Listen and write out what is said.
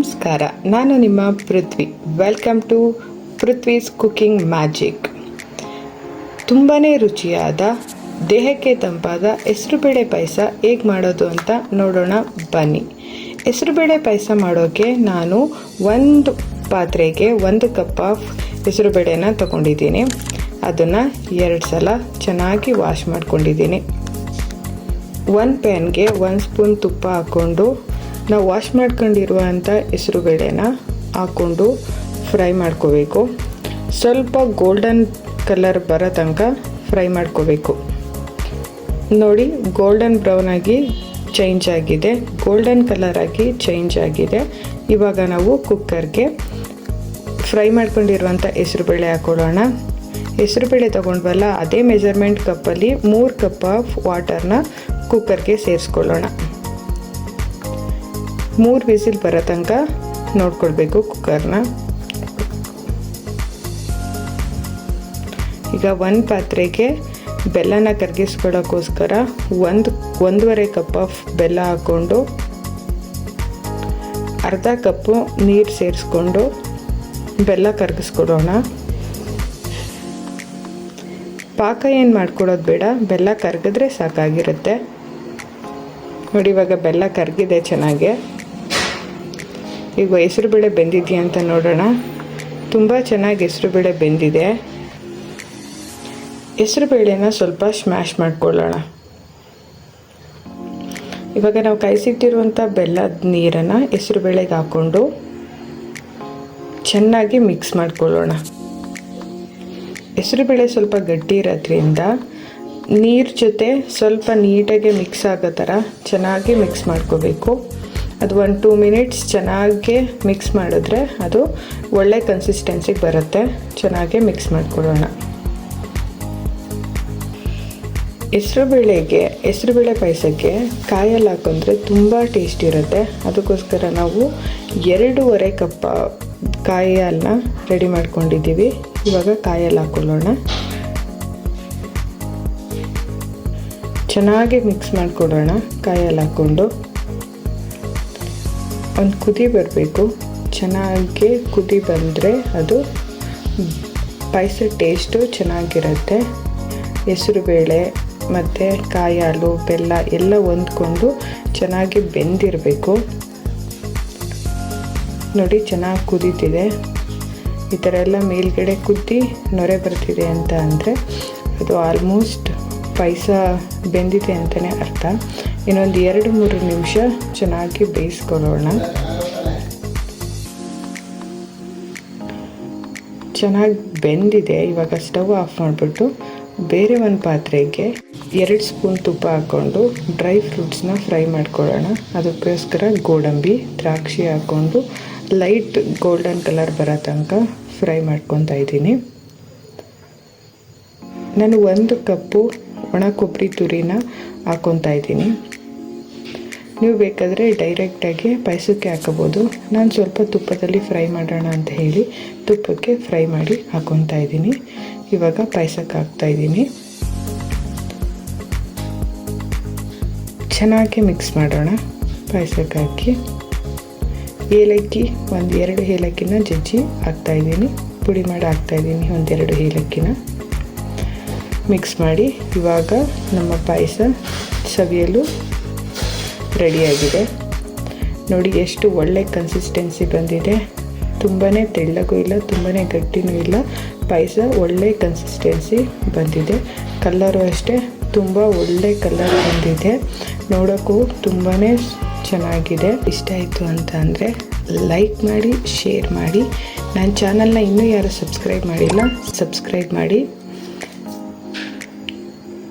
ನಮಸ್ಕಾರ, ನಾನು ನಿಮ್ಮ Prithvi. Welcome to Prithvi's cooking magic ತುಂಬಾ ರುಚಿಯಾದ, ದೇಹಕ್ಕೆ ತಂಪಾದ ಹೆಸರುಬೇಳೆ ಪಾಯಸ ಹೇಗೆ ಮಾಡೋದು ಅಂತ ನೋಡೋಣ, ಬನ್ನಿ. ಹೆಸರುಬೇಳೆ ಪಾಯಸ ಮಾಡೋಕ್ಕೆ ನಾನು ಒಂದು ಪಾತ್ರೆಗೆ ಒಂದು ಕಪ್ ಆಫ್ ಹೆಸರುಬೇಳೆನ ತಗೊಂಡಿದ್ದೀನಿ. ಅದನ್ನು ಎರಡು ಸಲ ಚೆನ್ನಾಗಿ ವಾಶ್ ಮಾಡ್ಕೊಂಡಿದ್ದೀನಿ. ಒಂದು ಪ್ಯಾನ್ಗೆ ಒಂದು ಸ್ಪೂನ್ ತುಪ್ಪ ಹಾಕ್ಕೊಂಡು ನಾವು ವಾಶ್ ಮಾಡ್ಕೊಂಡಿರುವಂಥ ಹೆಸರುಬೇಳೆನ ಹಾಕ್ಕೊಂಡು ಫ್ರೈ ಮಾಡ್ಕೋಬೇಕು. ಸ್ವಲ್ಪ ಗೋಲ್ಡನ್ ಕಲರ್ ಬರೋ ತನಕ ಫ್ರೈ ಮಾಡ್ಕೋಬೇಕು. ನೋಡಿ ಗೋಲ್ಡನ್ ಬ್ರೌನ್ ಆಗಿ ಚೇಂಜ್ ಆಗಿದೆ. ಗೋಲ್ಡನ್ ಕಲರ್ ಆಗಿ ಚೇಂಜ್ ಆಗಿದೆ. ಇವಾಗ ನಾವು ಕುಕ್ಕರ್ಗೆ ಫ್ರೈ ಮಾಡ್ಕೊಂಡಿರುವಂಥ ಹೆಸರುಬೇಳೆ ಹಾಕೊಳ್ಳೋಣ ಹೆಸರುಬೇಳೆ ತೊಗೊಂಡ್ವಲ್ಲ, ಅದೇ ಮೆಜರ್ಮೆಂಟ್ ಕಪ್ಪಲ್ಲಿ ಮೂರು ಕಪ್ ಆಫ್ ವಾಟರ್ನ ಕುಕ್ಕರ್ಗೆ ಸೇರಿಸ್ಕೊಳ್ಳೋಣ. ಮೂರು ವಿಸಿಲ್ ಬರೋ ತನಕ ನೋಡ್ಕೊಳ್ಬೇಕು ಕುಕ್ಕರ್ನ. ಈಗ ಒಂದು ಪಾತ್ರೆಗೆ ಬೆಲ್ಲನ ಕರಗಿಸ್ಕೊಳ್ಳೋಕ್ಕೋಸ್ಕರ ಒಂದು, ಒಂದೂವರೆ ಕಪ್ ಆಫ್ ಬೆಲ್ಲ ಹಾಕ್ಕೊಂಡು ಅರ್ಧ ಕಪ್ಪು ನೀರು ಸೇರಿಸ್ಕೊಂಡು ಬೆಲ್ಲ ಕರಗಿಸ್ಕೊಡೋಣ. ಪಾಕ ಏನು ಮಾಡ್ಕೊಡೋದು ಬೇಡ, ಬೆಲ್ಲ ಕರಗಿದ್ರೆ ಸಾಕಾಗಿರುತ್ತೆ. ನೋಡಿ ಇವಾಗ ಬೆಲ್ಲ ಕರಗಿದೆ ಚೆನ್ನಾಗಿ. ಈಗ ಹೆಸರುಬೇಳೆ ಬೆಂದಿದೆಯಾ ಅಂತ ನೋಡೋಣ. ತುಂಬ ಚೆನ್ನಾಗಿ ಹೆಸರುಬೇಳೆ ಬೆಂದಿದೆ. ಹೆಸರುಬೇಳೆನ ಸ್ವಲ್ಪ ಸ್ಮ್ಯಾಶ್ ಮಾಡ್ಕೊಳ್ಳೋಣ. ಇವಾಗ ನಾವು ಕಾಯಿಸಿಟ್ಟಿರುವಂಥ ಬೆಲ್ಲದ ನೀರನ್ನು ಹೆಸರುಬೇಳೆಗೆ ಹಾಕ್ಕೊಂಡು ಚೆನ್ನಾಗಿ ಮಿಕ್ಸ್ ಮಾಡ್ಕೊಳ್ಳೋಣ. ಹೆಸರುಬೇಳೆ ಸ್ವಲ್ಪ ಗಟ್ಟಿ ಇರೋದ್ರಿಂದ ನೀರು ಜೊತೆ ಸ್ವಲ್ಪ ನೀಟಾಗಿ ಮಿಕ್ಸ್ ಆಗೋ ಥರ ಚೆನ್ನಾಗಿ ಮಿಕ್ಸ್ ಮಾಡ್ಕೋಬೇಕು. ಅದು ಒಂದು ಟೂ ಮಿನಿಟ್ಸ್ ಚೆನ್ನಾಗಿ ಮಿಕ್ಸ್ ಮಾಡಿದ್ರೆ ಅದು ಒಳ್ಳೆ ಕನ್ಸಿಸ್ಟೆನ್ಸಿಗೆ ಬರುತ್ತೆ. ಚೆನ್ನಾಗಿ ಮಿಕ್ಸ್ ಮಾಡಿಕೊಡೋಣ ಹೆಸ್ರು ಬೇಳೆಗೆ, ಹೆಸ್ರು ಬೇಳೆ ಪಾಯಸಕ್ಕೆ ಕಾಯಲ್ಲಿ ಹಾಕೊಂಡ್ರೆ ತುಂಬ ಟೇಸ್ಟ್ ಇರುತ್ತೆ. ಅದಕ್ಕೋಸ್ಕರ ನಾವು ಎರಡೂವರೆ ಕಪ್ ಕಾಯಿ ಹಾಲನ್ನ ರೆಡಿ ಮಾಡ್ಕೊಂಡಿದ್ದೀವಿ. ಇವಾಗ ಕಾಯಲ್ಲಿ ಹಾಕೊಳ್ಳೋಣ. ಚೆನ್ನಾಗಿ ಮಿಕ್ಸ್ ಮಾಡಿಕೊಡೋಣ ಕಾಯಲ್ಲಿ ಹಾಕ್ಕೊಂಡು. ಒಂದು ಕುದಿ ಬರಬೇಕು. ಚೆನ್ನಾಗಿ ಕುದಿ ಬಂದರೆ ಅದು ಪಾಯಸ ಟೇಸ್ಟು ಚೆನ್ನಾಗಿರುತ್ತೆ. ಹೆಸರುಬೇಳೆ ಮತ್ತು ಕಾಯಿ ಹಾಲು, ಬೆಲ್ಲ ಎಲ್ಲ ಹೊಂದ್ಕೊಂಡು ಚೆನ್ನಾಗಿ ಬೆಂದಿರಬೇಕು. ನೋಡಿ ಚೆನ್ನಾಗಿ ಕುದೀತಿದೆ. ಈ ಥರ ಎಲ್ಲ ಮೇಲ್ಗಡೆ ಕುದ್ದಿ ನೊರೆ ಬರ್ತಿದೆ ಅಂತ ಅಂದರೆ ಅದು ಆಲ್ಮೋಸ್ಟ್ ಪಾಯಸ ಬೆಂದಿದೆ ಅಂತಲೇ ಅರ್ಥ. ಇನ್ನೊಂದು ಎರಡು ಮೂರು ನಿಮಿಷ ಚೆನ್ನಾಗಿ ಬೇಯಿಸ್ಕೊಳ್ಳೋಣ. ಚೆನ್ನಾಗಿ ಬೆಂದಿದೆ, ಇವಾಗ ಸ್ಟವ್ ಆಫ್ ಮಾಡಿಬಿಟ್ಟು ಬೇರೆ ಒಂದು ಪಾತ್ರೆಗೆ ಎರಡು ಸ್ಪೂನ್ ತುಪ್ಪ ಹಾಕ್ಕೊಂಡು ಡ್ರೈ ಫ್ರೂಟ್ಸ್ನ ಫ್ರೈ ಮಾಡ್ಕೊಳ್ಳೋಣ. ಅದಕ್ಕೋಸ್ಕರ ಗೋಡಂಬಿ, ದ್ರಾಕ್ಷಿ ಹಾಕ್ಕೊಂಡು ಲೈಟ್ ಗೋಲ್ಡನ್ ಕಲರ್ ಬರೋ ತನಕ ಫ್ರೈ ಮಾಡ್ಕೊತಾ ಇದ್ದೀನಿ. ನಾನು ಒಂದು ಕಪ್ಪು ಒಣ ಕೊಬ್ಬರಿ ತುರಿನ ಹಾಕ್ಕೊತಾ ಇದ್ದೀನಿ. ನೀವು ಬೇಕಾದರೆ ಡೈರೆಕ್ಟಾಗಿ ಪಾಯಸಕ್ಕೆ ಹಾಕೋಬೋದು ನಾನು ಸ್ವಲ್ಪ ತುಪ್ಪದಲ್ಲಿ ಫ್ರೈ ಮಾಡೋಣ ಅಂತ ಹೇಳಿ ತುಪ್ಪಕ್ಕೆ ಫ್ರೈ ಮಾಡಿ ಹಾಕ್ಕೊತಾ ಇದ್ದೀನಿ. ಇವಾಗ ಪಾಯಸಕ್ಕೆ ಹಾಕ್ತಾಯಿದ್ದೀನಿ ಚೆನ್ನಾಗಿ ಮಿಕ್ಸ್ ಮಾಡೋಣ. ಪಾಯಸಕ್ಕೆ ಹಾಕಿ. ಏಲಕ್ಕಿ, ಒಂದು ಎರಡು ಏಲಕ್ಕಿನ ಜಜ್ಜಿ ಹಾಕ್ತಾಯಿದ್ದೀನಿ ಪುಡಿ ಮಾಡಿ ಹಾಕ್ತಾಯಿದ್ದೀನಿ ಒಂದೆರಡು ಏಲಕ್ಕಿನ. ಮಿಕ್ಸ್ ಮಾಡಿ. ಇವಾಗ ನಮ್ಮ ಪಾಯಸ ಸವಿಯಲು ರೆಡಿಯಾಗಿದೆ. ನೋಡಿ ಎಷ್ಟು ಒಳ್ಳೆ ಕನ್ಸಿಸ್ಟೆನ್ಸಿ ಬಂದಿದೆ. ತುಂಬಾ ತೆಳ್ಳಗೂ ಇಲ್ಲ ತುಂಬಾ ಗಟ್ಟಿನೂ ಇಲ್ಲ. ಪಾಯಸ ಒಳ್ಳೆ ಕನ್ಸಿಸ್ಟೆನ್ಸಿ ಬಂದಿದೆ. ಕಲ್ಲರು ಅಷ್ಟೇ, ತುಂಬ ಒಳ್ಳೆ ಕಲರ್ ಬಂದಿದೆ. ನೋಡೋಕ್ಕೂ ತುಂಬಾ ಚೆನ್ನಾಗಿದೆ. ಇಷ್ಟ ಆಯಿತು ಅಂತ ಅಂದರೆ ಲೈಕ್ ಮಾಡಿ ಶೇರ್ ಮಾಡಿ. ನನ್ನ ಚಾನಲ್ನ ಇನ್ನೂ ಯಾರು ಸಬ್ಸ್ಕ್ರೈಬ್ ಮಾಡಿಲ್ಲ ಸಬ್ಸ್ಕ್ರೈಬ್ ಮಾಡಿ.